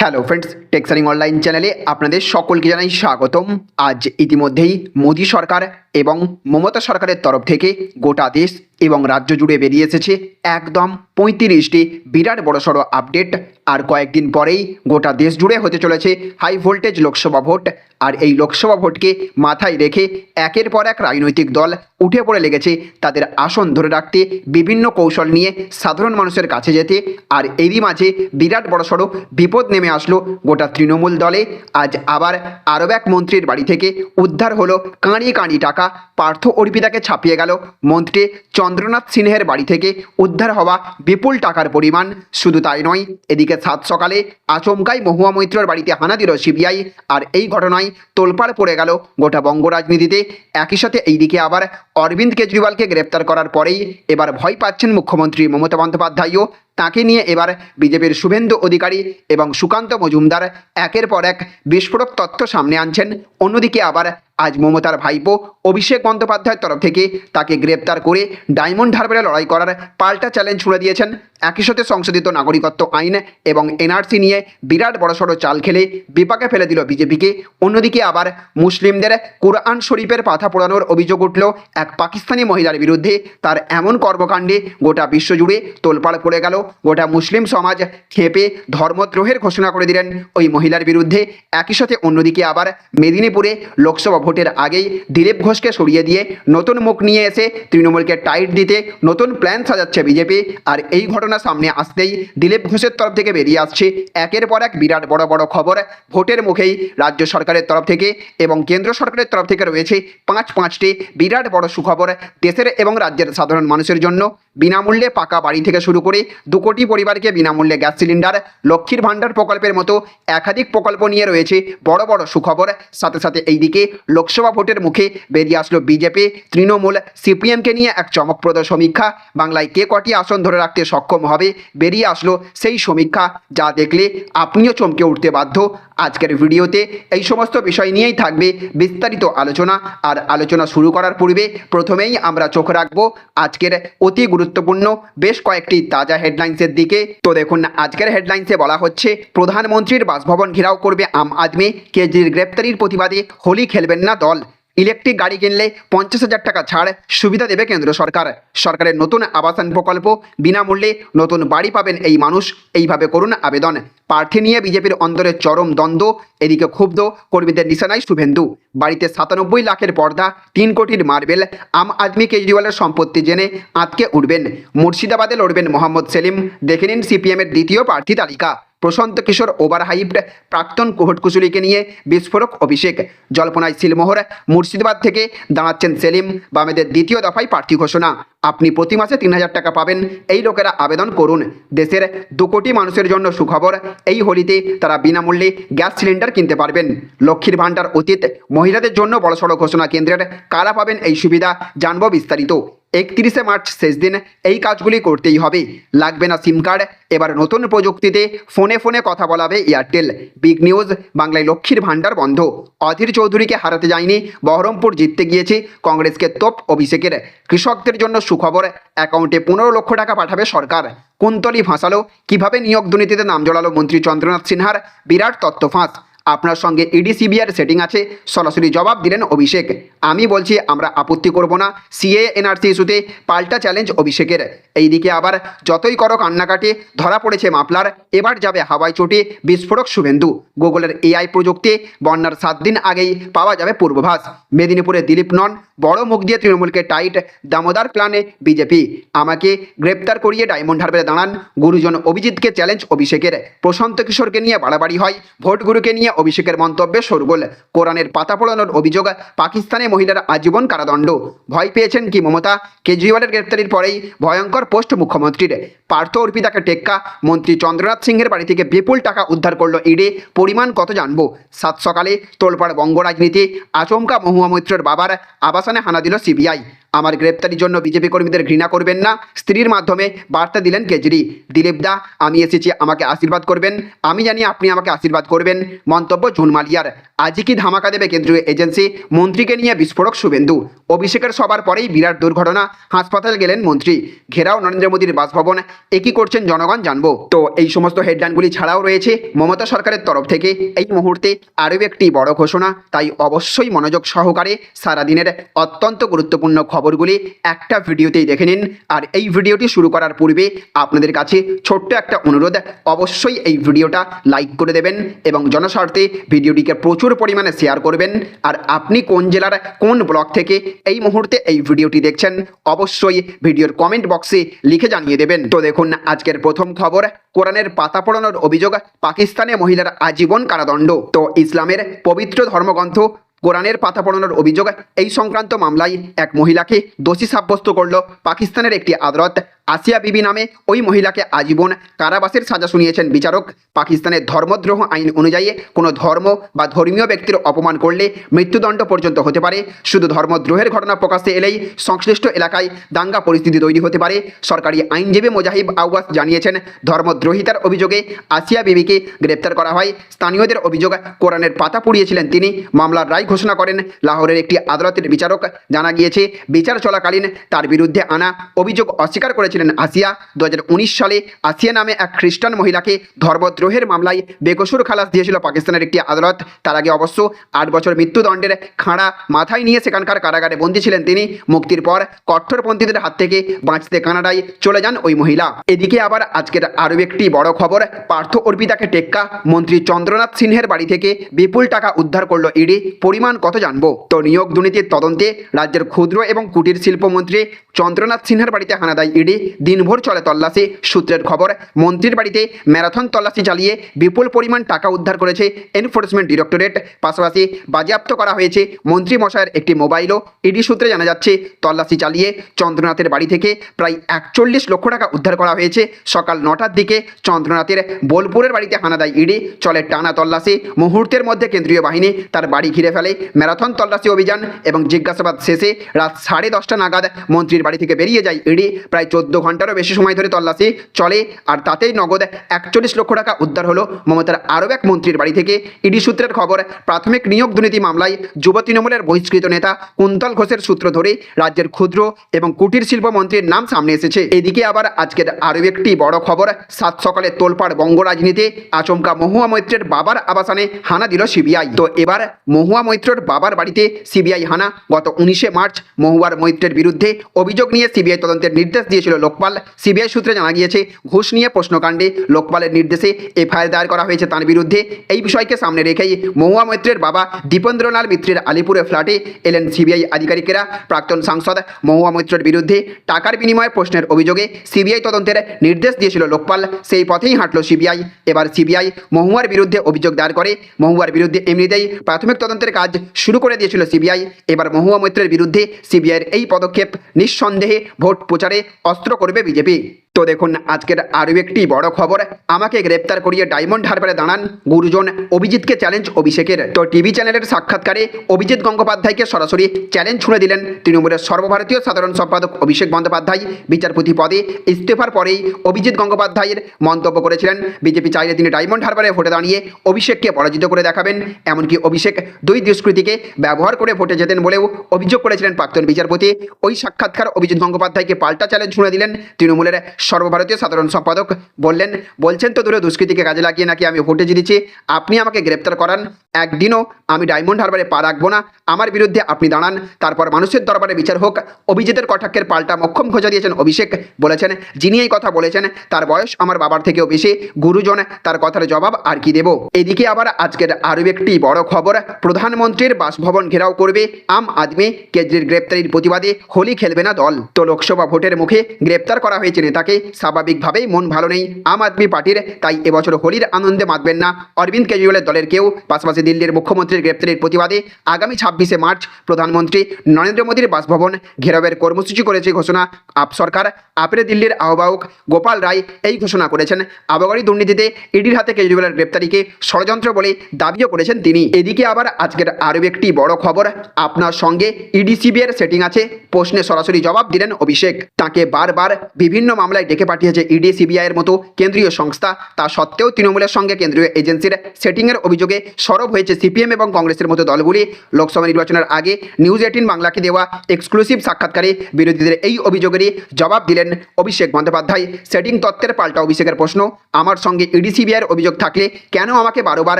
Hello friends টেক্সারিং online চ্যানেলে আপনাদের সকলকে জানাই স্বাগতম। আজ ইতিমধ্যেই মোদী সরকার এবং মমতা সরকারের তরফ থেকে গোটা দেশ এবং রাজ্য জুড়ে বেরিয়ে এসেছে একদম পঁয়ত্রিশটি বিরাট বড়সড় আপডেট। আর কয়েকদিন পরেই গোটা দেশ জুড়ে হতে চলেছে হাই ভোল্টেজ লোকসভা ভোট। আর এই লোকসভা ভোটকে মাথায় রেখে একের পর এক রাজনৈতিক দল উঠে পড়ে লেগেছে তাদের আসন ধরে রাখতে। বিভিন্ন কৌশল নিয়ে সাধারণ মানুষের কাছে যেতে। আর এরই মাঝে বিরাট বড়সড় বিপদ নেমে আসলো গোটা তৃণমূল দলে। আজ আবার আরও এক মন্ত্রীর বাড়ি থেকে উদ্ধার হলো কাঁড়ি কাঁড়ি টাকা। পার্থ অর্পিতাকে ছাপিয়ে গেল মন্ত্রী চন্দ্রনাথ সিনহের বাড়ি থেকে উদ্ধার হওয়া বিপুল টাকার পরিমাণ শুধু তাই নয়, এদিকে সাত সকালে আচমকাই মহুয়া মৈত্রর বাড়িতে হানা দিল সিবিআই আর এই ঘটনায় তোলপাড় পড়ে গেল গোটা বঙ্গ রাজনীতিতে। একই সাথে এইদিকে আবার অরবিন্দ কেজরিওয়ালকে গ্রেপ্তার করার পরেই এবার ভয় পাচ্ছেন মুখ্যমন্ত্রী মমতা বন্দ্যোপাধ্যায়ও। তাকে নিয়ে এবার বিজেপির শুভেন্দু অধিকারী এবং সুকান্ত মজুমদার একের পর এক বিস্ফোরক তথ্য সামনে আনছেন। অন্যদিকে আবার আজ মমতার ভাইপো অভিষেক বন্দ্যোপাধ্যায়ের তরফ থেকে তাকে গ্রেপ্তার করে ডায়মন্ড হারবারে লড়াই করার পাল্টা চ্যালেঞ্জ ছুড়ে দিয়েছেন একই সাথে সংশোধিত নাগরিকত্ব আইন এবং এনআরসি নিয়ে বিরাট বড়সড় চাল খেলে বিপাকে ফেলে দিল বিজেপিকে। অন্যদিকে আবার মুসলিমদের কুরআন শরীফের পাথা পোড়ানোর অভিযোগ উঠল এক পাকিস্তানি মহিলার বিরুদ্ধে। তার এমন কর্মকাণ্ডে গোটা বিশ্বজুড়ে তোলপাড় পড়ে গেল। গোটা মুসলিম সমাজ খেপে ধর্মদ্রোহের ঘোষণা করে দিলেন। ওই মহিলার বিরুদ্ধে একই সাথে অন্যদিকে আবার মেদিনীপুরে লোকসভা ভোটের আগেই দিলীপ ঘোষকে সরিয়ে দিয়ে নতুন মুখ নিয়ে এসে তৃণমূলকে টাইট দিতে নতুন প্ল্যান সাজাচ্ছে বিজেপি। আর এই ঘটনা সামনে আসতেই দিলীপ ঘোষের তরফ থেকে বেরিয়ে আসছে একের পর এক বিরাট বড় বড় খবর। ভোটের মুখেই রাজ্য সরকারের তরফ থেকে এবং কেন্দ্র সরকারের তরফ থেকে রয়েছে পাঁচ পাঁচটি বিরাট বড় সুখবর। দেশের এবং রাজ্যের সাধারণ মানুষের জন্য বিনামূল্যে পাকা বাড়ি থেকে শুরু করে দু কোটি পরিবারকে বিনামূল্যে গ্যাস সিলিন্ডার, লক্ষ্মীর ভাণ্ডার প্রকল্পের মতো একাধিক প্রকল্প নিয়ে রয়েছে বড় বড় সুখবর। সাথে সাথে এইদিকে লোকসভা ভোটের মুখে বেরিয়ে আসলো বিজেপি। তৃণমূল সিপিএমকে নিয়ে এক চমকপ্রদ সমীক্ষা। বাংলায় কে কটি আসন ধরে রাখতে সক্ষম হবে? বেরিয়ে আসলো সেই সমীক্ষা। যা দেখলে আপনিও চমকে উঠতে বাধ্য। আজকের ভিডিওতে এই সমস্ত বিষয় নিয়েই থাকবে বিস্তারিত আলোচনা। আর আলোচনা শুরু করার পূর্বে প্রথমেই আমরা চোখ রাখব আজকের অতি গুরুত্বপূর্ণ, বেশ কয়েকটি তাজা হেডলাইন্সের দিকে। তো দেখুন, আজকের হেডলাইন্সে বলা হচ্ছে, প্রধানমন্ত্রীর বাসভবন ঘেরাও করবে আম আদমি। কেজরির গ্রেপ্তারির প্রতিবাদে হোলি খেলবেন না দল। ইলেকট্রিক গাড়ি কিনলে পঞ্চাশ হাজার টাকা ছাড় সুবিধা দেবে কেন্দ্র সরকার। সরকারের নতুন আবাসন প্রকল্প বিনামূল্যে নতুন বাড়ি পাবেন এই মানুষ। এইভাবে করুন আবেদন। প্রার্থী নিয়ে বিজেপির অন্দরে চরম দ্বন্দ্ব। এদিকে ক্ষুব্ধ কর্মীদের নিশানায় শুভেন্দু। বাড়িতে সাতানব্বই লাখের পর্দা, তিন কোটির মার্বেল। আম আদমি কেজরিওয়ালের সম্পত্তি জেনে আঁতকে উঠবেন। মুর্শিদাবাদে লড়বেন মোহাম্মদ সেলিম। দেখে নিন সিপিএমের দ্বিতীয় প্রার্থী তালিকা। প্রশান্ত কিশোর ওভার হাইপড প্রাক্তন কোহট কুচুলিকে নিয়ে বিস্ফোরক অভিষেক। জল্পনায় সিলমোহর মুর্শিদাবাদ থেকে দাঁড়াচ্ছেন সেলিম, বামেদের দ্বিতীয় দফায় প্রার্থী ঘোষণা। আপনি প্রতি মাসে তিন হাজার টাকা পাবেন। এই লোকেরা আবেদন করুন। দেশের দু কোটি মানুষের জন্য সুখবর। এই হোলিতে তারা বিনামূল্যে গ্যাস সিলিন্ডার কিনতে পারবেন। লক্ষ্মীর ভাণ্ডার অতীত, মহিলাদের জন্য বড়সড় ঘোষণা কেন্দ্রের কারা পাবেন এই সুবিধা জানব বিস্তারিত। একত্রিশে মার্চ শেষ দিন এই কাজগুলি করতেই হবে। লাগবে না সিম কার্ড। এবার নতুন প্রযুক্তিতে ফোনে ফোনে কথা বলাবে এয়ারটেল। বিগ নিউজ, বাংলায় লক্ষ্মীর ভাণ্ডার বন্ধ। অধীর চৌধুরীকে হারাতে যায়নি, বহরমপুর জিততে গিয়েছে কংগ্রেসকে তোপ অভিষেকের। কৃষকদের জন্য সুখবর, অ্যাকাউন্টে পনেরো লক্ষ টাকা পাঠাবে সরকার। কুন্তলি ফাঁসালো, কীভাবে নিয়োগ দুর্নীতিতে নাম জড়ালো মন্ত্রী চন্দ্রনাথ সিনহার? বিরাট তত্ত্ব ফাঁস আপনার সঙ্গে ইডি সিবিআর সেটিং আছে। সরাসরি জবাব দিলেন অভিষেক। আমি বলছি, আমরা আপত্তি করব না। সিএ এনআরসি ইস্যুতে পাল্টা চ্যালেঞ্জ অভিষেকের। এইদিকে আবার যতই করো কান্নাকাটি, ধরা পড়েছে মাপলার এবার যাবে হাওয়াই চোটে, বিস্ফোরক শুভেন্দু। গুগলের এআই প্রযুক্তি, বন্যার সাত দিন আগেই পাওয়া যাবে পূর্বাভাস। মেদিনীপুরে দিলীপ নন, বড় মুখ দিয়ে তৃণমূলকে টাইট দামোদার প্ল্যানে বিজেপি আমাকে গ্রেপ্তার করিয়ে ডায়মন্ড হারবারে দাঁড়ান। গুরুজন অভিজিৎকে চ্যালেঞ্জ অভিষেকের। প্রশান্ত কিশোরকে নিয়ে বাড়াবাড়ি হয়। ভোট গুরুকে নিয়ে অভিষেকের মন্তব্যে সরগোল কোরআনের পাতা পোড়ানোর অভিযোগ, পাকিস্তানে মহিলার আজীবন কারাদণ্ড। ভয় পেয়েছেন কি মমতা? কেজরিওয়ালের গ্রেপ্তারির পরেই ভয়ঙ্কর পোস্ট মুখ্যমন্ত্রীর। পার্থ অর্পিতাকে টেক্কা। মন্ত্রী চন্দ্রনাথ সিংহের বাড়ি থেকে বিপুল টাকা উদ্ধার করল ইডি। পরিমাণ কত জানব? সাত সকালে তোলপাড় বঙ্গ রাজনীতি। আচমকা মহুয়া মৈত্রের বাবার আবাসনে হানা দিল সিবিআই। আমার গ্রেপ্তারির জন্য বিজেপি কর্মীদের ঘৃণা করবেন না। স্ত্রীর মাধ্যমে বার্তা দিলেন কেজরি। দিলীপ দা, আমি এসেছি, আমাকে আশীর্বাদ করবেন। আমি জানি আপনি আমাকে আশীর্বাদ করবেন। মন্তব্য জুন মালিয়ার। আজই কি ধামাকা দেবে কেন্দ্রীয় এজেন্সি? মন্ত্রীকে নিয়ে বিস্ফোরক শুভেন্দু। অভিষেকের সবার পরেই বিরাট দুর্ঘটনা। হাসপাতাল গেলেন মন্ত্রী। ঘেরাও নরেন্দ্র মোদীর বাসভবন। একই করছেন জনগণ? জানব। তো এই সমস্ত হেডলাইনগুলি ছাড়াও রয়েছে মমতা সরকারের তরফ থেকে। এই মুহূর্তে আরও একটি বড় ঘোষণা, তাই অবশ্যই মনোযোগ সহকারে সারাদিনের অত্যন্ত গুরুত্বপূর্ণ খবরগুলি একটা ভিডিওতেই দেখে নিন। আর এই ভিডিওটি শুরু করার পূর্বে আপনাদের কাছে ছোট্ট একটা অনুরোধ, অবশ্যই এই ভিডিওটা লাইক করে দেবেন এবং জনস্বার্থে ভিডিওটিকে প্রচুর পরিমাণে শেয়ার করবেন। আর আপনি কোন জেলার কোন ব্লক থেকে এই মুহূর্তে এই ভিডিওটি দেখছেন, অবশ্যই ভিডিওর কমেন্ট বক্সে লিখে জানিয়ে দেবেন। তো দেখুন আজকের প্রথম খবর, কোরআনের পাতা পড়ানোর অভিযোগ, পাকিস্তানে মহিলার আজীবন কারাদণ্ড। তো ইসলামের পবিত্র ধর্মগ্রন্থ, কোরআনের পাতা পড়ানোর অভিযোগ, এই সংক্রান্ত মামলায় এক মহিলাকে দোষী সাব্যস্ত করল পাকিস্তানের একটি আদালত। আসিয়া বিবি নামে ওই মহিলাকে আজীবন কারাবাসের সাজা শুনিয়েছেন বিচারক। পাকিস্তানের ধর্মদ্রোহ আইন অনুযায়ী কোনো ধর্ম বা ধর্মীয় ব্যক্তির অপমান করলে মৃত্যুদণ্ড পর্যন্ত হতে পারে। শুধু ধর্মদ্রোহের ঘটনা প্রকাশ্যে এলেই সংশ্লিষ্ট এলাকায় দাঙ্গা পরিস্থিতি তৈরি হতে পারে। সরকারি আইনজীবী মোজাহিব আউয়াস জানিয়েছেন, ধর্মদ্রোহিতার অভিযোগে আসিয়া বিবিকে গ্রেপ্তার করা হয়। স্থানীয়দের অভিযোগ, কোরআনের পাতা পুড়িয়েছিলেন তিনি। মামলার রায় ঘোষণা করেন লাহোরের একটি আদালতের বিচারক। জানা গিয়েছে, বিচার চলাকালীন তার বিরুদ্ধে আনা অভিযোগ অস্বীকার করেছিলেন আসিয়া। দুই হাজার উনিশ সালে আসিয়া নামে এক খ্রিস্টান মহিলাকে ধর্মদ্রোহের মামলায় বেকসুর খালাস দিয়েছিল পাকিস্তানের একটি আদালত। তার আগে অবশ্য আট বছর মৃত্যুদণ্ডের খাঁড়া মাথায় নিয়ে সেখানকার কারাগারে বন্দী ছিলেন তিনি। মুক্তির পর কট্টরপন্থীদের হাত থেকে বাঁচতে কানাডায় চলে যান ওই মহিলা। এদিকে আবার আজকের আরও একটি বড় খবর, পার্থ অর্পিতাকে টেক্কা, মন্ত্রী চন্দ্রনাথ সিনহের বাড়ি থেকে বিপুল টাকা উদ্ধার করল ইডি। পরিমাণ কত জানব? তো নিয়োগ দুর্নীতির তদন্তে রাজ্যের ক্ষুদ্র এবং কুটির শিল্পমন্ত্রী চন্দ্রনাথ সিনহার বাড়িতে হানা দেয় ইডি। দিনভর চলে তল্লাশি। সূত্রের খবর, মন্ত্রীর বাড়িতে ম্যারাথন তল্লাশি চালিয়ে বিপুল পরিমাণ টাকা উদ্ধার করেছে এনফোর্সমেন্ট ডিরেক্টরেট পাশাপাশি বাজেয়াপ্ত করা হয়েছে মন্ত্রী মশাইয়ের একটি মোবাইলও। ইডি সূত্রে জানা যাচ্ছে, তল্লাশি চালিয়ে চন্দ্রনাথের বাড়ি থেকে প্রায় একচল্লিশ লক্ষ টাকা উদ্ধার করা হয়েছে। সকাল নটার দিকে চন্দ্রনাথের বোলপুরের বাড়িতে হানা দেয় ইডি। চলে টানা তল্লাশি, মুহূর্তের মধ্যে কেন্দ্রীয় বাহিনী তার বাড়ি ঘিরে ফেলে। ম্যারাথন তল্লাশি অভিযান এবং জিজ্ঞাসাবাদ শেষে রাত সাড়ে দশটা নাগাদ মন্ত্রীর বাড়ি থেকে বেরিয়ে যায় ইডি। প্রায় চোদ্দ ঘন্টারও বেশি সময় ধরে তল্লাশি চলে, আর তাতেই নগদ একচল্লিশ লক্ষ টাকা উদ্ধার হলো মমতার আরও এক মন্ত্রীর বাড়ি থেকে। ইডি সূত্রের খবর, প্রাথমিক নিয়োগ দুর্নীতি মামলায় যুব তৃণমূলের বহিষ্কৃত নেতা কুন্তল ঘোষের সূত্র ধরে রাজ্যের ক্ষুদ্র এবং কুটির শিল্প মন্ত্রীর নাম সামনে এসেছে। এদিকে আবার আজকের আরও একটি বড় খবর, সাত সকালে তোলপাড় বঙ্গ রাজনীতি আচমকা মহুয়া মৈত্রের বাবার আবাসনে হানা দিল সিবিআই। তো এবার মহুয়া মৈত্রর বাবার বাড়িতে সিবিআই হানা। গত উনিশে মার্চ মহুয়ার মৈত্রের বিরুদ্ধে অভিযোগ নিয়ে সিবিআই তদন্তের নির্দেশ দিয়েছিল লোকপাল সিবিআই সূত্রে জানা গিয়েছে, ঘুষ নিয়ে প্রশ্নকাণ্ডে লোকপালের নির্দেশে এফআইআর দায়ের করা হয়েছে তার বিরুদ্ধে। এই বিষয়কে সামনে রেখেই মহুয়া মৈত্রের বাবা দীপেন্দ্রলাল মিত্রের আলিপুরে ফ্ল্যাটে এলেন সিবিআই আধিকারিকেরা। প্রাক্তন সাংসদ মহুয়া মৈত্রের বিরুদ্ধে টাকার বিনিময়ে প্রশ্নের অভিযোগে সিবিআই তদন্তের নির্দেশ দিয়েছিল লোকপাল। সেই পথেই হাঁটল সিবিআই। এবার সিবিআই মহুয়ার বিরুদ্ধে অভিযোগ দায়ের করে। মহুয়ার বিরুদ্ধে এমনিতেই প্রাথমিক তদন্তের কাজ শুরু করে দিয়েছিল সিবিআই। এবার মহুয়া মৈত্রের বিরুদ্ধে সিবিআইয়ের এই পদক্ষেপ নিঃসন্দেহে ভোট প্রচারে অস্ত্র করবে বিজেপি। তো দেখুন, আজকের আরও একটি বড় খবর। আমাকে গ্রেপ্তার করিয়ে ডায়মন্ড হারবারে দাঁড়ান গুরুজন অভিজিৎকে চ্যালেঞ্জ অভিষেকের। তো টিভি চ্যানেলের সাক্ষাৎকারে অভিজিৎ গঙ্গোপাধ্যায়কে সরাসরি চ্যালেঞ্জ ছুঁড়ে দিলেন তৃণমূলের সর্বভারতীয় সাধারণ সম্পাদক অভিষেক বন্দ্যোপাধ্যায়। বিচারপতি পদে ইস্তফার পরেই অভিজিৎ গঙ্গোপাধ্যায়ের মন্তব্য করেছিলেন। বিজেপি চাইলে তিনি ডায়মন্ড হারবারে ভোটে দাঁড়িয়ে অভিষেককে পরাজিত করে দেখাবেন। এমনকি অভিষেক দুই দুষ্কৃতীকে ব্যবহার করে ভোটে যেতেন বলেও অভিযোগ করেছিলেন প্রাক্তন বিচারপতি। ওই সাক্ষাৎকার অভিজিৎ গঙ্গোপাধ্যায়কে পাল্টা চ্যালেঞ্জ ছুঁড়ে দিলেন তৃণমূলের সর্বভারতীয় সাধারণ সম্পাদক বললেন, বলছেন তো দূরে দুষ্কৃতীকে কাজে লাগিয়ে নাকি আমি ভোটে জিতেছি। আপনি আমাকে গ্রেপ্তার করান। একদিনও আমি ডায়মন্ড হারবারে পা রাখব না। আমার বিরুদ্ধে আপনি দাঁড়ান। তারপর মানুষের দরবারে বিচার হোক। অভিজিতের কটাক্ষের পাল্টা মক্ষম খোঁজা দিয়েছেন অভিষেক। বলেছেন, যিনি এই কথা বলেছেন, তার বয়স আমার বাবার থেকেও বেশি। গুরুজন, তার কথার জবাব আর কি দেব? এদিকে আবার আজকের আরও একটি বড় খবর। প্রধানমন্ত্রীর বাসভবন ঘেরাও করবে আম আদমি। কেজরির গ্রেপ্তারির প্রতিবাদে হোলি খেলবে না দল। তো লোকসভা ভোটের মুখে গ্রেপ্তার করা হয়েছে নেতাকে। স্বাভাবিকভাবেই মন ভালো নেই। আম আদমি পার্টির, তাই এবছর হোলির আনন্দে মাতবেন না। অরবিন্দ কেজরিওয়ালের দলের কেউ, পাশাপাশি দিল্লির মুখ্যমন্ত্রীর গ্রেপ্তারির প্রতিবাদে আগামী ছাব্বিশে মার্চ প্রধানমন্ত্রী নরেন্দ্র মোদীর বাসভবন ঘেরাওয়ের কর্মসূচি করেছে ঘোষণা আপ সরকার। আপরে দিল্লির আহ্বায়ক গোপাল রায় এই ঘোষণা করেছেন। আবগারি দুর্নীতিতে ইডির হাতে কেজরিওয়ালের গ্রেপ্তারিকে ষড়যন্ত্র বলে দাবিও করেছেন তিনি। এদিকে আবার আজকের আরও একটি বড় খবর, আপনার সঙ্গে ইডি সিবিআইয়ের সেটিং আছে। প্রশ্নে সরাসরি জবাব দিলেন অভিষেক। তাকে বারবার বিভিন্ন মামলায় বাংলায় ডেকে পাঠিয়েছে ইডি সিবিআইয়ের মতো কেন্দ্রীয় সংস্থা। তা সত্ত্বেও তৃণমূলের সঙ্গে কেন্দ্রীয় এজেন্সির সেটিংয়ের অভিযোগে সরব হয়েছে সিপিএম এবং কংগ্রেসের মতো দলগুলি। লোকসভা নির্বাচনের আগে নিউজ এইটিন বাংলাকে দেওয়া এক্সক্লুসিভ সাক্ষাৎকারে বিরোধীদের এই অভিযোগেরই জবাব দিলেন অভিষেক বন্দ্যোপাধ্যায়। সেটিং তত্ত্বের পাল্টা অভিষেকের প্রশ্ন, আমার সঙ্গে ইডি সিবিআইয়ের অভিযোগ থাকলে কেন আমাকে বারোবার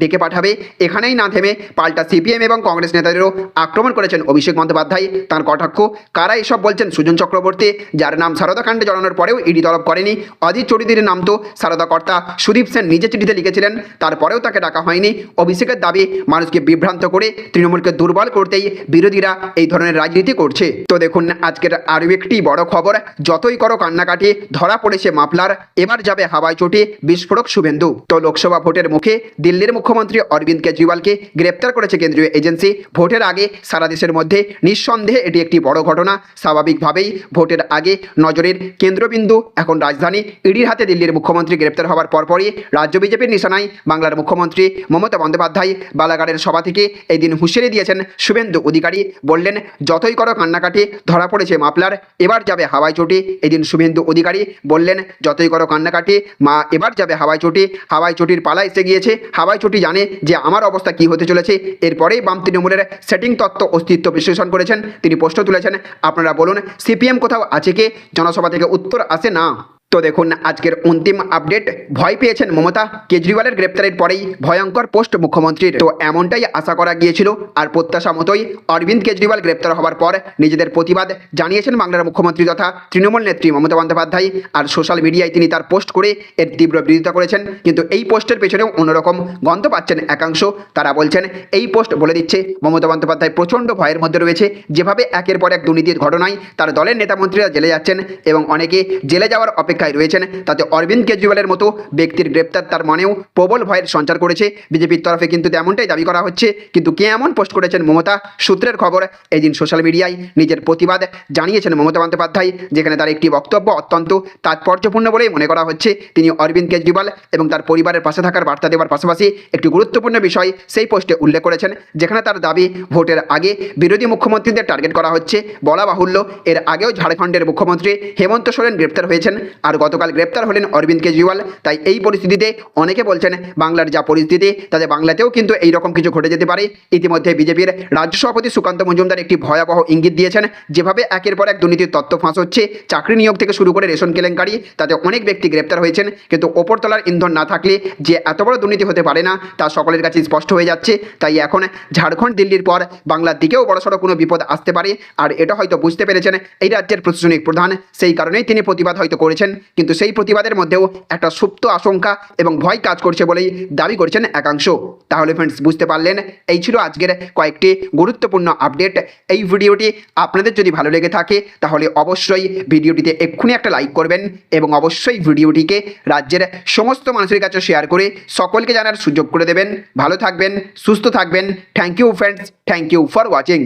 ডেকে পাঠাবে? এখানেই না থেমে পাল্টা সিপিএম এবং কংগ্রেস নেতাদেরও আক্রমণ করেছেন অভিষেক বন্দ্যোপাধ্যায়। তার কটাক্ষ, কারা এসব বলছেন সুজন চক্রবর্তী? যার নাম সারদা কাণ্ডে জড়ানোর পরেও ইডি তলব করেনি। অজিত চৌধুরীর নাম তো সারদা কর্তা সুদীপ সেন নিজে চিঠিতে লিখেছিলেন, তারপরেও তাকে ডাকা হয়নি। অভিষেকের দাবি, মানুষকে বিভ্রান্ত করে তৃণমূলকে দুর্বল করতেই বিরোধীরা এই ধরনের রাজনীতি করছে। তো দেখুন, আজকের আরও একটি বড় খবর, যতই করো কান্নাকাটি, ধরা পড়েছে মাফলার, এবার যাবে হাওয়ায় চটে, বিস্ফোরক শুভেন্দু। তো লোকসভা ভোটের মুখে দিল্লির মুখ্যমন্ত্রী অরবিন্দ কেজরিওয়ালকে গ্রেপ্তার করেছে কেন্দ্রীয় এজেন্সি। ভোটের আগে সারা দেশের মধ্যে নিঃসন্দেহে এটি একটি বড় ঘটনা। স্বাভাবিকভাবেই ভোটের আগে নজরের কেন্দ্রবিন্দু এখন রাজধানী ইডির হাতে দিল্লির মুখ্যমন্ত্রী গ্রেপ্তার হওয়ার পরপরই রাজ্য বিজেপির নিশানায় বাংলার মুখ্যমন্ত্রী মমতা বন্দ্যোপাধ্যায় বালাগাড়ের সভা থেকে এই দিন হুঁশিয়ারি দিয়েছেন শুভেন্দু অধিকারী। বললেন, যতই করো কান্নাকাটি, ধরা পড়েছে মাপলার এবার যাবে হাওয়াই চটি। এদিন শুভেন্দু অধিকারী বললেন, যতই করো কান্নাকাটি, মা, এবার যাবে হাওয়াই চটি। হাওয়াই চটির পালা এসে গিয়েছে। হাওয়াই চটি জানে যে আমার অবস্থা কি হতে চলেছে। এরপরেই বাম তৃণমূলের সেটিং তত্ত্ব অস্তিত্ব বিশ্লেষণ করেছেন। তিনি প্রশ্ন তুলেছেন, আপনারা বলুন, সিপিএম কোথাও আছে কি? জনসভা থেকে উত্তর আসে না তো দেখুন, আজকের অন্তিম আপডেট ভয় পেয়েছেন মমতা? কেজরিওয়ালের গ্রেপ্তারের পরেই ভয়ঙ্কর পোস্ট মুখ্যমন্ত্রীর। তো এমনটাই আশা করা গিয়েছিল, আর প্রত্যাশা মতোই অরবিন্দ কেজরিওয়াল গ্রেপ্তার হওয়ার পর নিজেদের প্রতিবাদ জানিয়েছেন বাংলার মুখ্যমন্ত্রী তথা তৃণমূল নেত্রী মমতা বন্দ্যোপাধ্যায়, আর সোশ্যাল মিডিয়ায় তিনি তার পোস্ট করে এর তীব্র বিরোধিতা করেছেন। কিন্তু এই পোস্টের পেছনেও অন্যরকম গন্ধ পাচ্ছেন একাংশ। তারা বলছেন, এই পোস্ট বলে দিচ্ছে, মমতা বন্দ্যোপাধ্যায় প্রচণ্ড ভয়ের মধ্যে রয়েছে। যেভাবে একের পর এক দুর্নীতির ঘটনায় তার দলের নেতামন্ত্রীরা জেলে যাচ্ছেন এবং অনেকে জেলে যাওয়ার অপেক্ষায় রয়েছেন। তাতে অরবিন্দ কেজরিওয়ালের মতো ব্যক্তির গ্রেপ্তার তার মনেও প্রবল ভয়ের সঞ্চার করেছে। বিজেপির তরফে কিন্তু তেমনটাই দাবি করা হচ্ছে। কিন্তু কে এমন পোস্ট করেছেন মমতা? সূত্রের খবর এদিন সোশ্যাল মিডিয়ায় নিজের প্রতিবাদ জানিয়েছেন মমতা বন্দ্যোপাধ্যায়, যেখানে তার একটি বক্তব্য অত্যন্ত তাৎপর্যপূর্ণ বলেই মনে করা হচ্ছে। তিনি অরবিন্দ কেজরিওয়াল এবং তার পরিবারের পাশে থাকার বার্তা দেওয়ার পাশাপাশি একটি গুরুত্বপূর্ণ বিষয় সেই পোস্টে উল্লেখ করেছেন, যেখানে তার দাবি, ভোটের আগে বিরোধী মুখ্যমন্ত্রীদের টার্গেট করা হচ্ছে। বলা বাহুল্য, এর আগেও ঝাড়খণ্ডের মুখ্যমন্ত্রী হেমন্ত সোরেন গ্রেপ্তার হয়েছেন। আর গতকাল গ্রেপ্তার হলেন অরবিন্দ কেজরিওয়াল। তাই এই পরিস্থিতিতে অনেকে বলছেন, বাংলার যা পরিস্থিতি, তাতে বাংলাতেও কিন্তু এই রকম কিছু ঘটে যেতে পারে। ইতিমধ্যে বিজেপির রাজ্য সভাপতি সুকান্ত মজুমদার একটি ভয়াবহ ইঙ্গিত দিয়েছেন, যেভাবে একের পর এক দুর্নীতির তত্ত্ব ফাঁস হচ্ছে। চাকরি নিয়োগ থেকে শুরু করে রেশন কেলেঙ্কারি, তাতে অনেক ব্যক্তি গ্রেপ্তার হয়েছেন। কিন্তু ওপরতলার ইন্ধন না থাকলে যে এত বড় দুর্নীতি হতে পারে না, তা সকলের কাছে স্পষ্ট হয়ে যাচ্ছে। তাই এখন ঝাড়খণ্ড দিল্লির পর বাংলার দিকেও বড়সড় কোনো বিপদ আসতে পারে। আর এটা হয়তো বুঝতে পেরেছেন এই রাজ্যের প্রশাসনিক প্রধান। সেই কারণেই তিনি প্রতিবাদ হয়তো করেছেন। কিন্তু সেই প্রতিবাদের মধ্যেও একটা সুপ্ত আশঙ্কা এবং ভয় কাজ করছে বলেই দাবি করছেন একাংশ। তাহলে ফ্রেন্ডস বুঝতে পারলেন, এই ছিল আজকের কয়েকটি গুরুত্বপূর্ণ আপডেট এই ভিডিওটি আপনাদের যদি ভালো লেগে থাকে, তাহলে অবশ্যই ভিডিওটিতে এক্ষুনি একটা লাইক করবেন এবং অবশ্যই ভিডিওটিকে রাজ্যের সমস্ত মানুষের কাছে শেয়ার করে সকলকে জানার সুযোগ করে দেবেন। ভালো থাকবেন, সুস্থ থাকবেন। Thank you friends thank you for watching